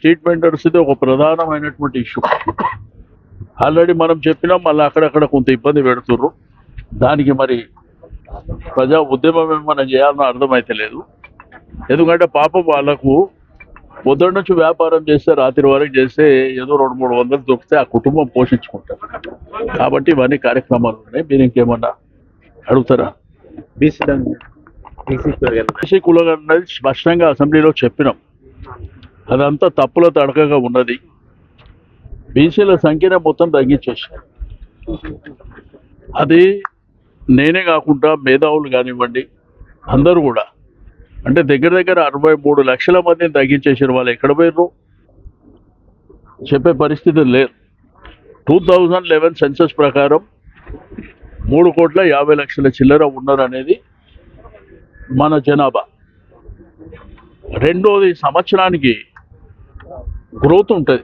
Street vendors ఇది ఒక ప్రధానమైనటువంటి ఇష్యూ. ఆల్రెడీ మనం చెప్పినాం మళ్ళీ అక్కడక్కడ కొంత ఇబ్బంది పెడుతుర్రు. దానికి మరి ప్రజా ఉద్యమం ఏమన్నా చేయాలని అర్థమైతే లేదు. ఎందుకంటే పాపం వాళ్ళకు పొద్దున్న నుంచి వ్యాపారం చేస్తే రాత్రి వరకు చేస్తే ఏదో రెండు మూడు వందలు దొరికితే ఆ కుటుంబం పోషించుకుంటారు. కాబట్టి ఇవన్నీ కార్యక్రమాలు ఉన్నాయి. మీరు ఇంకేమన్నా అడుగుతారా? బీసీ బీసీ బీసీ కులం అన్నది స్పష్టంగా అసెంబ్లీలో చెప్పినాం. అదంతా తప్పుల తడకగా ఉన్నది. బీసీల సంఖ్యనే మొత్తం తగ్గించేసారు అది నేనే కాకుండా మేధావులు కానివ్వండి అందరూ కూడా. అంటే దగ్గర దగ్గర అరవై మూడు లక్షల మందిని తగ్గించేసారు వాళ్ళు ఎక్కడ పోయినరు చెప్పే పరిస్థితి లేదు. టూ థౌజండ్ లెవెన్ సెన్సస్ ప్రకారం మూడు కోట్ల యాభై లక్షల చిల్లర ఉన్నారనేది మన జనాభా. రెండోది సంవత్సరానికి గ్రోత్ ఉంటుంది.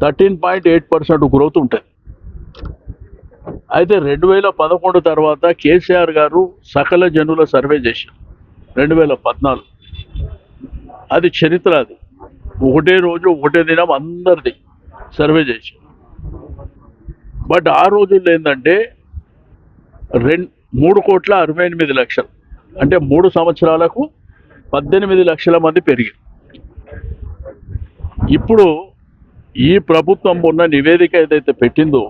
Thirteen point eight percent growth ఉంటుంది. అయితే రెండు వేల పదకొండు తర్వాత కేసీఆర్ గారు సకల జనుల సర్వే చేశారు. రెండు వేల పద్నాలుగు. అది చరిత్ర అది. ఒకటే రోజు ఒకటే దినం అందరిది సర్వే చేశారు. బట్ ఆ రోజుల్లో ఏంటంటే రెండు మూడు కోట్ల అరవై ఎనిమిది లక్షలు. అంటే మూడు సంవత్సరాలకు పద్దెనిమిది లక్షల మంది పెరిగారు. ఇప్పుడు ఈ ప్రభుత్వం ఉన్న నివేదిక ఏదైతే పెట్టిందో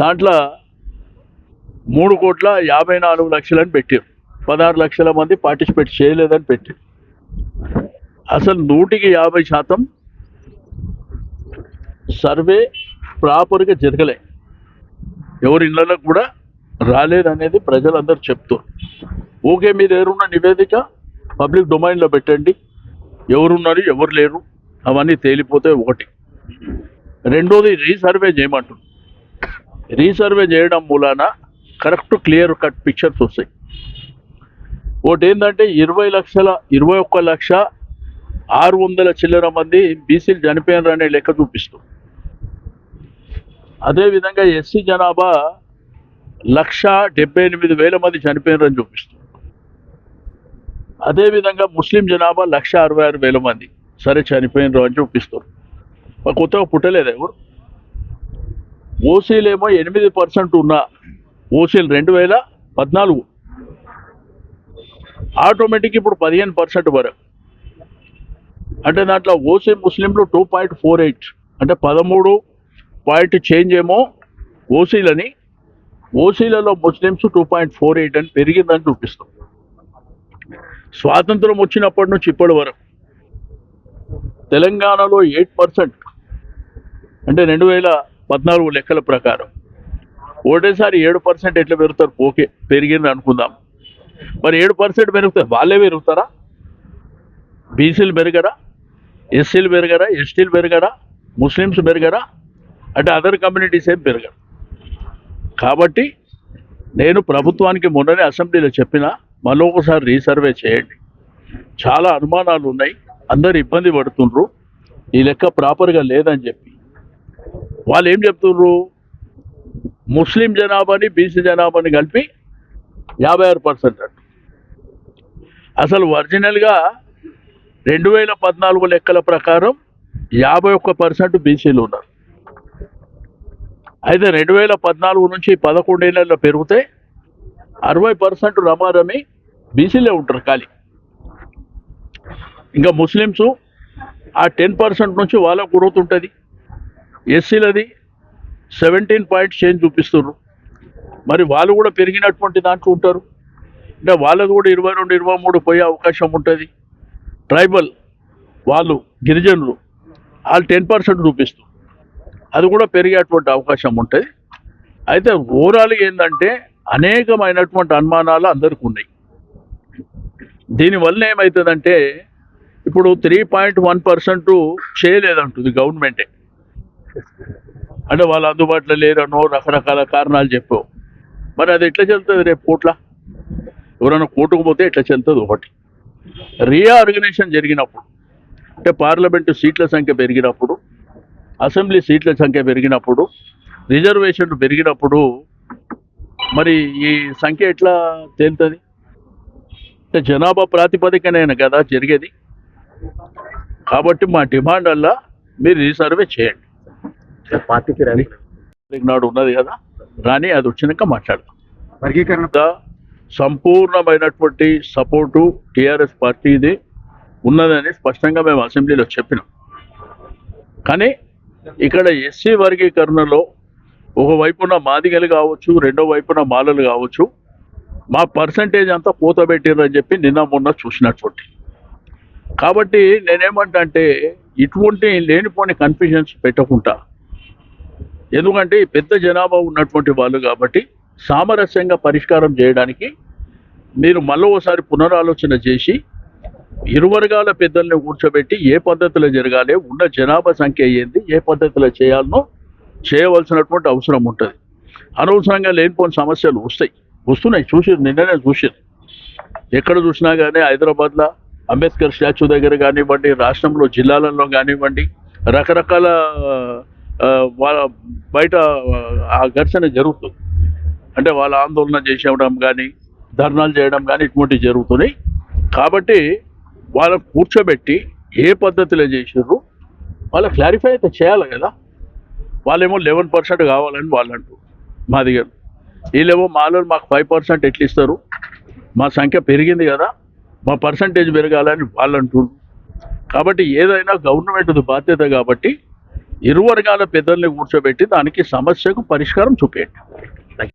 దాంట్లో మూడు కోట్ల యాభై నాలుగు లక్షలని పెట్టారు. పదహారు లక్షల మంది పార్టిసిపేట్ చేయలేదని పెట్టారు. అసలు నూటికి యాభై శాతం సర్వే ప్రాపర్గా జరగలే. ఎవరి ఇళ్ళలో కూడా రాలేదనేది ప్రజలందరూ చెప్తారు ఓకే మీరు ఎవరున్న నివేదిక పబ్లిక్ డొమైన్లో పెట్టండి. ఎవరున్నారు ఎవరు లేరు. అవన్నీ తేలిపోతే ఒకటి. రెండోది రీసర్వే చేయమంటుంది రీసర్వే చేయడం మూలాన కరెక్ట్ క్లియర్ కట్ పిక్చర్స్ వస్తాయి. ఒకటి ఏంటంటే ఇరవై లక్షల ఇరవై ఒక్క లక్ష ఆరు వందల చిల్లర మంది బీసీలు చనిపోయినారు అనే లెక్క చూపిస్తూ. అదేవిధంగా ఎస్సీ జనాభా లక్ష డెబ్బై ఎనిమిది వేల మంది చనిపోయినరని చూపిస్తుంది అదేవిధంగా ముస్లిం జనాభా లక్ష అరవై ఆరు వేల మంది. సరే చనిపోయినరు అని చూపిస్తారు. మరి కొత్తగా పుట్టలేదు ఎవరు? ఓసీలేమో ఎనిమిది పర్సెంట్ ఉన్న ఓసీలు రెండు వేల పద్నాలుగు. ఆటోమేటిక్ ఇప్పుడు పదిహేను పర్సెంట్ వరకు. అంటే దాంట్లో ఓసీ ముస్లింలు టూ పాయింట్ ఫోర్ ఎయిట్. అంటే పదమూడు పాయింట్ చేంజ్ ఏమో ఓసీలని. ఓసీలలో Muslims two point four eight అని పెరిగిందని చూపిస్తాం. స్వాతంత్రం వచ్చినప్పటి నుంచి ఇప్పటి వరకు. తెలంగాణలో ఎయిట్ పర్సెంట్ అంటే రెండు వేల పద్నాలుగు లెక్కల ప్రకారం. ఒకటేసారి ఏడు పర్సెంట్ ఎట్లా పెరుగుతారు? ఓకే పెరిగింది అనుకుందాం. మరి ఏడు పర్సెంట్ పెరుగుతారు? వాళ్ళే పెరుగుతారా? బీసీలు పెరగరా? ఎస్సీలు పెరగరా? ఎస్టీలు పెరగరా? ముస్లిమ్స్ పెరగరా? అంటే అదర్ కమ్యూనిటీస్ ఏం పెరగరు. కాబట్టి నేను ప్రభుత్వానికి మొన్ననే అసెంబ్లీలో చెప్పిన మళ్ళీ ఒకసారి రీసర్వే చేయండి. చాలా అనుమానాలు ఉన్నాయి. అందరు ఇబ్బంది పడుతుండ్రు. ఈ లెక్క ప్రాపర్గా లేదని చెప్పి. వాళ్ళు ఏం చెప్తుండ్రు? ముస్లిం జనాభాని బీసీ జనాభాని కలిపి యాభై ఆరు పర్సెంట్ అంట. అసలు ఒరిజినల్గా రెండు వేల పద్నాలుగు లెక్కల ప్రకారం యాభై ఒక్క పర్సెంట్ బీసీలు ఉన్నారు. అయితే రెండు వేల పద్నాలుగు నుంచి పదకొండేళ్ళలో పెరిగితే అరవై పర్సెంట్ రమారమి బీసీలే ఉంటారు ఖాళీ. ఇంకా ముస్లిమ్స్ ఆ టెన్ పర్సెంట్ నుంచి వాళ్ళకు గ్రోత్ ఉంటుంది ఎస్సీలది సెవెంటీన్ పాయింట్ చేంజ్ చూపిస్తున్నారు మరి వాళ్ళు కూడా పెరిగినటువంటి దాంట్లో ఉంటారు. అంటే వాళ్ళది కూడా ఇరవై రెండు ఇరవై మూడు పోయే అవకాశం ఉంటుంది. ట్రైబల్ వాళ్ళు గిరిజనులు వాళ్ళు టెన్ పర్సెంట్ చూపిస్తారు అది కూడా పెరిగేటువంటి అవకాశం ఉంటుంది. అయితే ఓవరాల్ ఏంటంటే అనేకమైనటువంటి అనుమానాలు అందరికీ ఉన్నాయి. దీనివల్ల ఏమవుతుందంటే ఇప్పుడు త్రీ పాయింట్ వన్ పర్సెంట్ చేయలేదంటుంది గవర్నమెంటే అంటే వాళ్ళు అందుబాటులో లేరనో రకరకాల కారణాలు చెప్పావు. మరి అది ఎట్లా చెల్తుంది రేపు కోట్ల? ఎవరైనా కోర్టుకు పోతే ఎట్లా చెల్తుంది ఒకటి. రీఆర్గనైజేషన్ జరిగినప్పుడు అంటే పార్లమెంటు సీట్ల సంఖ్య పెరిగినప్పుడు అసెంబ్లీ సీట్ల సంఖ్య పెరిగినప్పుడు రిజర్వేషన్లు పెరిగినప్పుడు మరి ఈ సంఖ్య ఎట్లా తేలుతుంది? అంటే జనాభా ప్రాతిపదికనైనా కదా జరిగేది. కాబట్టి మా డిమాండ్ వల్ల మీరు రీసర్వే చేయండి. పార్టీకి రండి నాడు ఉన్నది కదా? రాని అది వచ్చినాక మాట్లాడదాం. వర్గీకరణ సంపూర్ణమైనటువంటి సపోర్టు టీఆర్ఎస్ పార్టీది ఉన్నదని స్పష్టంగా మేము అసెంబ్లీలో చెప్పినాం. కానీ ఇక్కడ ఎస్సీ వర్గీకరణలో ఒక వైపున మాదిగలు కావచ్చు రెండో వైపున మాలలు కావచ్చు మా పర్సంటేజ్ అంతా పూత పెట్టిర్రని చెప్పి నిన్న మొన్న చూసినటువంటి కాబట్టి నేనేమంటే అంటే ఇటువంటి లేనిపోని కన్ఫ్యూజన్స్ పెట్టకుండా ఎందుకంటే పెద్ద జనాభా ఉన్నటువంటి వాళ్ళు కాబట్టి సామరస్యంగా పరిష్కారం చేయడానికి మీరు మళ్ళీ ఒకసారి పునరాలోచన చేసి ఇరు వర్గాల పెద్దల్ని కూర్చోబెట్టి ఏ పద్ధతిలో జరగాలి ఉన్న జనాభా సంఖ్య ఏంది ఏ పద్ధతిలో చేయాలనో చేయవలసినటువంటి అవసరం ఉంటుంది. అనవసరంగా లేనిపోని సమస్యలు వస్తాయి. వస్తున్నాయి చూసి నిన్ననే చూసారు ఎక్కడ చూసినా కానీ హైదరాబాద్లో అంబేద్కర్ స్టాచ్యూ దగ్గర కానివ్వండి రాష్ట్రంలో జిల్లాలలో కానివ్వండి రకరకాల వాళ్ళ బయట ఆ ఘర్షణ జరుగుతుంది. అంటే వాళ్ళ ఆందోళన చేసేయడం కానీ ధర్నాలు చేయడం కానీ ఇటువంటివి జరుగుతున్నాయి. కాబట్టి వాళ్ళని కూర్చోబెట్టి ఏ పద్ధతిలో చేసారు వాళ్ళ క్లారిఫై అయితే చేయాలి కదా. వాళ్ళేమో లెవెన్ పర్సెంట్ కావాలని వాళ్ళు అంటారు మా దగ్గర వీళ్ళేమో మాలో మాకు ఫైవ్ పర్సెంట్ ఎట్లు ఇస్తారు మా సంఖ్య పెరిగింది కదా. మా పర్సంటేజ్ పెరగాలని వాళ్ళు అంటున్నారు. కాబట్టి ఏదైనా గవర్నమెంట్ బాధ్యత కాబట్టి ఇరు వర్గాల పెద్దల్ని కూర్చోబెట్టి దానికి సమస్యకు పరిష్కారం చూపేయండి.